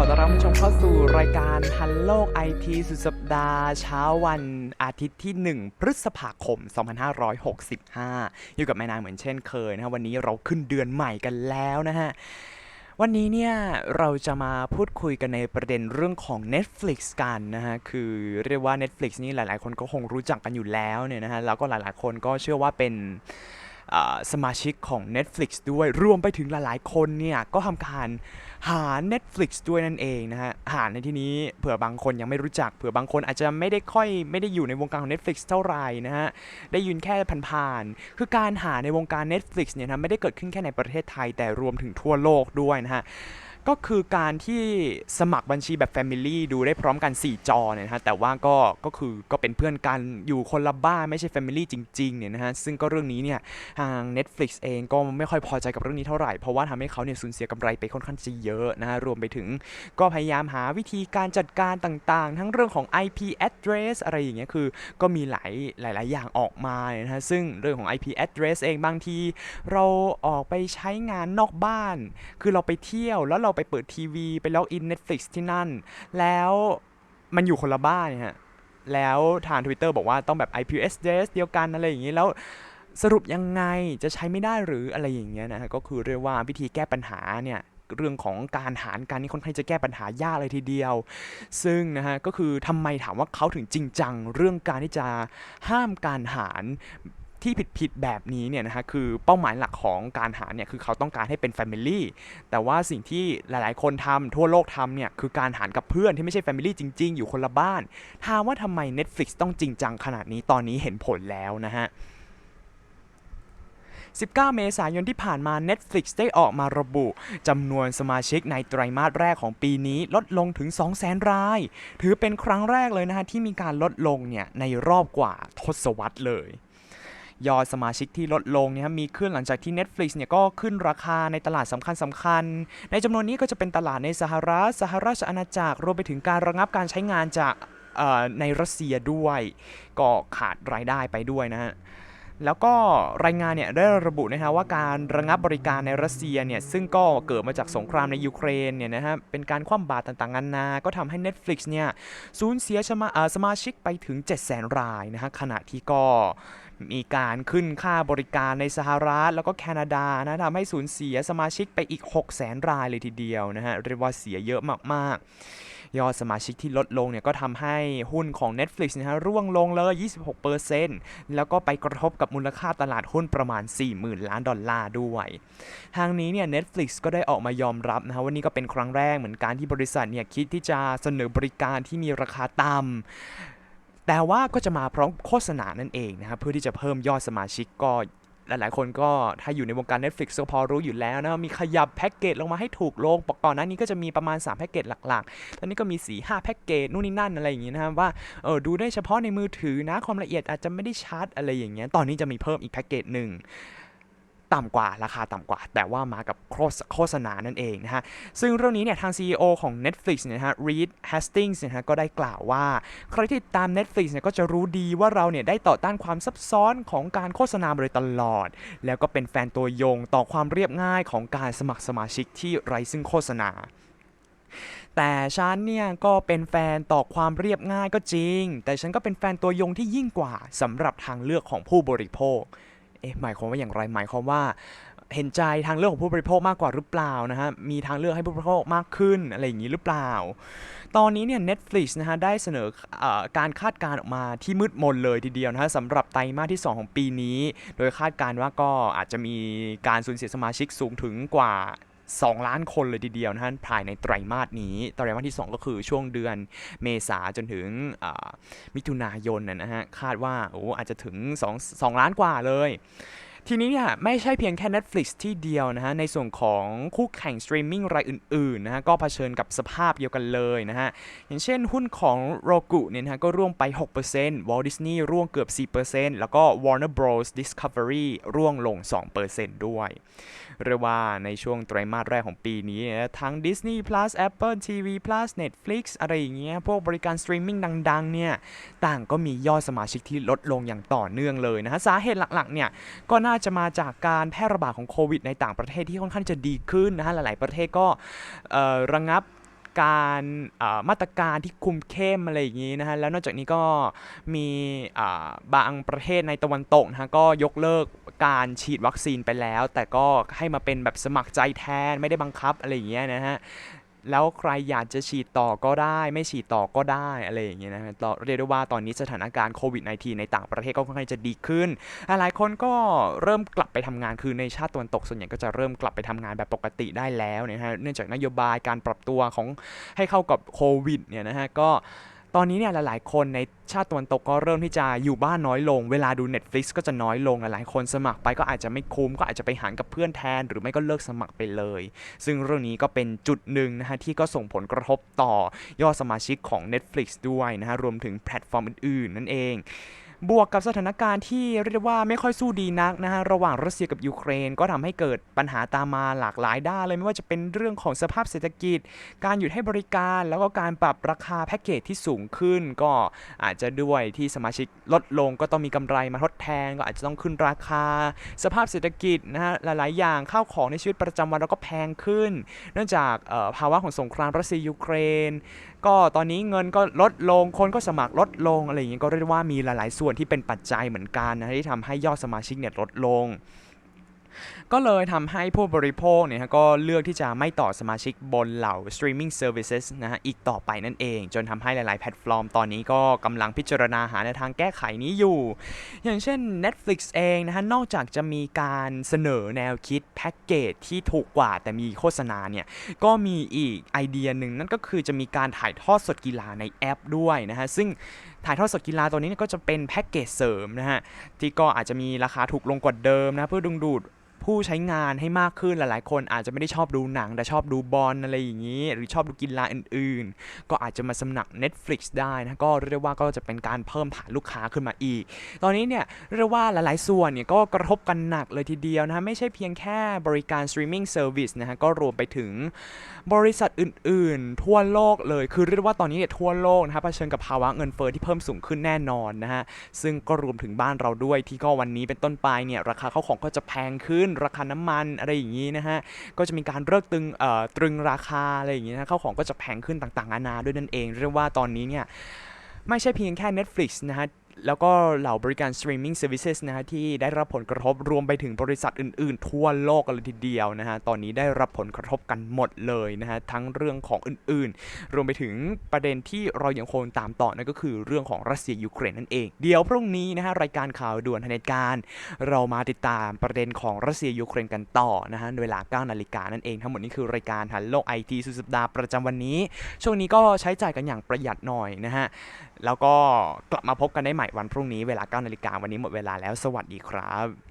อต้อนรับผู้ชมเข้าสู่รายการทันโลกไอทีสุดสัปดาห์เช้าวันอาทิตย์ที่ 1 พฤษภาคม 2565 อยู่กับแม่นายเหมือนเช่นเคยนะฮะวันนี้เราขึ้นเดือนใหม่กันแล้วนะฮะ วันนี้เนี่ยเราจะมาพูดคุยกันในประเด็นเรื่องของ Netflix กันนะฮะ คือเรียกว่า Netflix นี่หลาย ๆ คนก็คงรู้จักกันอยู่แล้วเนี่ยนะฮะ แล้วก็หลาย ๆ คนก็เชื่อว่าเป็น สมาชิกของ Netflix ด้วยรวมไปถึงหลายๆ คนเนี่ย ก็ทำการหา Netflix ด้วยนั่นเองนะฮะ หาในที่นี้เผื่อบางคนยังไม่รู้จัก เผื่อบางคนอาจจะไม่ได้ค่อยไม่ได้อยู่ในวงการของ Netflix เท่าไหร่นะฮะ ได้ยินแค่ผ่านๆ คือการหาในวงการ Netflix เนี่ยนะไม่ได้เกิดขึ้นแค่ในประเทศไทย แต่รวมถึงทั่วโลกด้วยนะฮะ ก็คือการที่สมัครบัญชีแบบ Family ดูได้พร้อมกัน 4 จอเนี่ยนะฮะแต่ว่าก็ก็คือก็เป็นเพื่อนกันอยู่คนละบ้านไม่ใช่ Family จริงๆเนี่ยนะฮะซึ่งก็เรื่องนี้เนี่ยทาง Netflix เองก็ไม่ค่อยพอใจกับเรื่องนี้เท่าไหร่เพราะว่าทำให้เขาเนี่ยสูญเสียกำไรไปค่อนข้างจะเยอะนะฮะรวมไปถึงก็พยายามหาวิธีการจัดการต่างๆ ทั้งเรื่องของ IP address อะไรอย่างเงี้ยคือก็มีหลายหลาย ๆ อย่างออกมาเนี่ยนะฮะซึ่งเรื่องของ IP address เองบางที เราออกไปใช้งานนอกบ้าน คือเราไปเที่ยวแล้วเราไปเปิดทีวี ไปล็อกอิน Netflix ที่นั่น แล้วมันอยู่คนละบ้านเนี่ยฮะ แล้วทาง Twitter บอกว่าต้องแบบ IP address เดียวกันอะไรอย่างนี้แล้วสรุปยังไงจะใช้ไม่ได้หรืออะไรอย่างเงี้ยนะฮะก็คือเรียกว่าวิธีแก้ปัญหาเนี่ยเรื่องของการหารกันนี่ค่อนข้างจะแก้ปัญหายากเลยทีเดียว ซึ่งนะฮะก็คือทำไมถามว่าเขาถึงจริงจัง เรื่องการที่จะห้ามการหาร ที่ผิดๆแบบนี้เนี่ยนะฮะคือเป้าหมายหลักของการหาเนี่ยคือเขาต้องการให้เป็น Family แต่ว่าสิ่งที่หลายๆ คนทำทั่วโลกทำเนี่ยคือการหารกับเพื่อนที่ไม่ใช่ Family จริง ๆ อยู่คนละบ้านถามว่าทำไม Netflix ต้องจริงจังขนาดนี้ตอนนี้เห็นผลแล้วนะฮะ19 เมษายนที่ผ่านมา Netflix ได้ออกมาระบุจำนวนสมาชิกในไตรมาสแรกของปีนี้ลดลงถึง 200,000 ราย ถือเป็นครั้งแรกเลยนะฮะที่มีการลดลงเนี่ยในรอบกว่าทศวรรษเลย ยอดสมาชิกที่ลดลงเนี่ยมีขึ้นหลังจากที่ Netflix เนี่ยก็ขึ้นราคาในตลาดสำคัญสำคัญๆในจำนวนนี้ก็จะเป็นตลาดในสหรัฐสหราชอาณาจักรรวมไปถึงการระงับการใช้งานจากในรัสเซียด้วย ก็ขาดรายได้ไปด้วยนะฮะแล้วก็รายงานเนี่ยได้ระบุนะฮะว่าการระงับบริการในรัสเซียเนี่ยซึ่งก็เกิดมาจากสงครามในยูเครนเนี่ยนะฮะเป็นการคว่ำบาตรต่างๆนานา ก็ทำให้ Netflix เนี่ยสูญเสียสมาสมาชิกไปถึง 700,000รายนะฮะขณะที่ก็ มีการขึ้นค่าบริการในสหรัฐแล้วก็แคนาดานะทำให้สูญเสียสมาชิกไปอีก 600,000รายเลยทีเดียวนะฮะเรียกว่าเสียเยอะมากๆ ยอดสมาชิกที่ลดลงเนี่ยก็ทำให้หุ้นของ Netflix นะฮะร่วงลงเลย 26%แล้วก็ไปกระทบกับมูลค่าตลาดหุ้นประมาณ 40,000 ล้านดอลลาร์ด้วยทางนี้เนี่ย Netflix ก็ได้ออกมายอมรับนะฮะว่านี่ก็เป็นครั้งแรกเหมือนกันที่บริษัทเนี่ยคิดที่จะเสนอบริการที่มีราคาต่ำ แต่ว่าก็จะมาพร้อมโฆษณานั่นเองนะครับเพื่อที่จะเพิ่มยอดสมาชิกก็หลายๆ คนก็ถ้าอยู่ในวงการ Netflix ก็พอรู้อยู่แล้วนะมีขยับแพ็กเกจลงมาให้ถูกลงก่อนหน้านี้ก็จะมีประมาณ 3 แพ็กเกจหลักๆ ตอนนี้ก็มี 4 5 แพ็กเกจนู่นนี่นั่นอะไรอย่างงี้นะครับว่าเออดูได้เฉพาะในมือถือนะความละเอียดอาจจะไม่ได้ชัดอะไรอย่างเงี้ยตอนนี้จะมีเพิ่มอีกแพ็กเกจหนึ่ง ต่ำกว่าราคาต่ำกว่า แต่ว่ามากับโฆษโฆษณานั่นเองนะฮะ ซึ่งเรื่องนี้เนี่ยทาง CEO ของ Netflix เนี่ยนะฮะ Reed Hastings นะฮะก็ได้กล่าวว่า ใครที่ตาม Netflix เนี่ยก็จะรู้ดีว่าเราเนี่ยได้ต่อต้านความซับซ้อนของการโฆษณามาโดยตลอด แล้วก็เป็นแฟนตัวยงต่อความเรียบง่ายของการสมัครสมาชิกที่ไร้ซึ่งโฆษณาแต่ฉันเนี่ยก็เป็นแฟนต่อความเรียบง่ายก็จริง แต่ฉันก็เป็นแฟนตัวยงที่ยิ่งกว่าสำหรับทางเลือกของผู้บริโภค เอ๊ะหมายความว่าอย่างไรหมายความว่าเห็นใจทางเลือกของผู้บริโภคมากกว่าหรือเปล่านะฮะ มีทางเลือกให้ผู้บริโภคมากขึ้นอะไรอย่างนี้หรือเปล่า ตอนนี้เนี่ย Netflix นะฮะได้เสนอออการคาดการณ์ออกมาที่มืดมนเลยทีเดียวนะฮะสำหรับไตรมาสที่ 2 ของปีนี้ โดยคาดการณ์ว่าก็อาจจะมีการสูญเสียสมาชิกสูงถึงกว่า 2 ล้านคนเลยทีเดียวนะฮะภายในไตรมาสนี้ ไตรมาสที่ 2 ก็คือช่วงเดือนเมษาจนถึงมิถุนายนนะนะฮะ คาดว่าโอ้อาจจะถึง 2 2 ล้านกว่าเลย ทีนี้เนี่ยไม่ใช่เพียงแค่ Netflix ที่เดียวนะฮะ ในส่วนของคู่แข่งสตรีมมิ่งรายอื่นๆนะฮะก็เผชิญกับสภาพเดียวกันเลยนะฮะ อย่างเช่นหุ้นของ Roku เนี่ยนะฮะก็ร่วงไป 6% Walt Disney ร่วงเกือบ 4%แล้วก็ Warner Bros Discovery ร่วงลง 2%ด้วย เรียกว่าในช่วงไตรมาสแรกของปีนี้นะทั้ง Disney Plus Apple TV Plus Netflix อะไรอย่างเงี้ยพวกบริการสตรีมมิ่งดังๆเนี่ยต่างก็มียอดสมาชิกที่ลดลงอย่างต่อเนื่องเลยนะฮะสาเหตุหลักๆเนี่ยก็น่าาจะมาจากการแพร่ระบาดของโควิดในต่างประเทศที่ค่อนข้างจะดีขึ้นนะฮะหลาย ๆ ประเทศก็ระงับการมาตรการที่คุมเข้มอะไรอย่างนี้นะฮะแล้วนอกจากนี้ก็มีบางประเทศในตะวันตกนะฮะก็ยกเลิกการฉีดวัคซีนไปแล้ว แต่ก็ให้มาเป็นแบบสมัครใจแทนไม่ได้บังคับอะไรอย่างเงี้ยนะฮะ แล้วใครอยากจะฉีดต่อก็ได้ ไม่ฉีดต่อก็ได้อะไรอย่างเงี้ยนะฮะต่อเรียกได้ว่าตอนนี้สถานการณ์โควิด -19 ในต่างประเทศก็ค่อนข้างจะดีขึ้น หลายคนก็เริ่มกลับไปทำงานคือในชาติตะวันตกส่วนใหญ่ก็จะเริ่มกลับไปทำงานแบบปกติได้แล้วนะฮะเนื่องจากนโยบายการปรับตัวของให้เข้ากับโควิดเนี่ยนะฮะก็ ตอนนี้เนี่ยหลายๆ คนในชาติตะวันตกก็เริ่มที่จะอยู่บ้านน้อยลง เวลาดู Netflix ก็จะน้อยลงหลายๆคนสมัครไปก็อาจจะไม่คุ้มก็อาจจะไปหารกับเพื่อนแทน หรือไม่ก็เลิกสมัครไปเลย ซึ่งเรื่องนี้ก็เป็นจุดหนึ่งนะฮะที่ก็ส่งผลกระทบต่อยอดสมาชิกของ Netflix ด้วยนะฮะรวมถึงแพลตฟอร์มอื่นๆ นั่นเอง บวกกับสถานการณ์ที่เรียกว่าไม่ค่อยสู้ดีนักนะฮะระหว่างรัสเซียกับยูเครน ก็ทำให้เกิดปัญหาตามมาหลากหลายด้านเลยไม่ว่าจะเป็นเรื่องของสภาพเศรษฐกิจ การหยุดให้บริการแล้วก็การปรับราคาแพ็กเกจที่สูงขึ้น ก็อาจจะด้วยที่สมาชิกลดลงก็ต้องมีกำไรมาทดแทน ก็อาจจะต้องขึ้นราคา สภาพเศรษฐกิจนะฮะหลายๆ อย่างข้าวของในชีวิตประจำวันเราก็แพงขึ้น เนื่องจากภาวะของสงครามรัสเซียยูเครนก็ตอนนี้เงินก็ลดลงคนก็สมัครลดลงอะไรอย่างเงี้ยก็เรียกว่ามีหลายๆ ส่วนที่เป็นปัจจัยเหมือนกันนะที่ทำให้ยอดสมาชิกเนี่ยลดลง ก็เลยทำให้ผู้บริโภคเนี่ยฮะก็เลือกที่จะไม่ต่อสมาชิกบนเหล่า streaming services นะฮะอีกต่อไปนั่นเอง จนทำให้หลาย ๆ แพลตฟอร์มตอนนี้ก็กำลังพิจารณาหาในวทางแก้ไขนี้อยู่ อย่างเช่น Netflix เองนะฮะนอกจากจะมีการเสนอแนวคิดแพ็กเกจที่ถูกกว่าแต่มีโฆษณาเนี่ย ก็มีอีกไอเดียหนึ่งนั่นก็คือจะมีการถ่ายทอดสดกีฬาในแอปด้วยนะฮะซึ่งถ่ายทอดสดกีฬาตัวนี้ก็จะเป็นแพ็กเกจเสริมนะฮะที่ก็อาจจะมีราคาถูกลงกว่าเดิมนะเพื่อดึงดูด ผู้ใช้งานให้มากขึ้นหลายๆ คนอาจจะไม่ได้ชอบดูหนัง แต่ชอบดูบอลอะไรอย่างนี้ หรือชอบดูกีฬาอื่น ๆ ก็อาจจะมาสมัคร Netflix ได้นะก็เรียกว่าก็จะเป็นการเพิ่มฐานลูกค้าขึ้นมาอีก ตอนนี้เนี่ยเรียกว่าหลายๆ ส่วนเนี่ยก็กระทบกันหนักเลยทีเดียวนะฮะไม่ใช่เพียงแค่บริการ streaming service นะฮะก็รวมไปถึงบริษัทอื่น ๆ ทั่วโลกเลยคือเรียกว่าตอนนี้เนี่ยทั่วโลกนะฮะเผชิญกับภาวะเงินเฟ้อที่เพิ่มสูงขึ้นแน่นอนนะฮะซึ่งก็รวมถึงบ้านเราด้วยที่ก็วันนี้เป็นต้นไปเนี่ยราคาข้าวของก็จะแพงขึ้นราคาน้ำมันอะไรอย่างนี้นะฮะก็จะมีการเลิกตึงตรึงราคาอะไรอย่างนี้นะข้าวของก็จะแพงขึ้นต่างๆนานาด้วยนั่นเอง เรียกว่าตอนนี้เนี่ยไม่ใช่เพียงแค่ Netflix นะฮะ แล้วก็เหล่าบริการ streaming services นะฮะที่ได้รับผลกระทบรวมไปถึงบริษัทอื่นๆ ทั่วโลกกันเลยทีเดียวนะฮะตอนนี้ได้รับผลกระทบกันหมดเลยนะฮะทั้งเรื่องของอื่นๆ รวมไปถึงประเด็นที่เรายังคงตามต่อนั่นก็คือเรื่องของรัสเซียยูเครนนั่นเอง เดี๋ยวพรุ่งนี้นะฮะรายการข่าวด่วนทันเหตุการณ์เรามาติดตามประเด็นของรัสเซียยูเครนกันต่อนะฮะเวลา9นาฬิกานั่นเองทั้งหมดนี้คือรายการหันโลกไอทีสุดสัปดาห์ประจำวันนี้ ช่วงนี้ก็ใช้จ่ายกันอย่างประหยัดหน่อยนะฮะ แล้วก็กลับมาพบกันได้ใหม่วันพรุ่งนี้เวลา9นาฬิกาวันนี้หมดเวลาแล้วสวัสดีครับ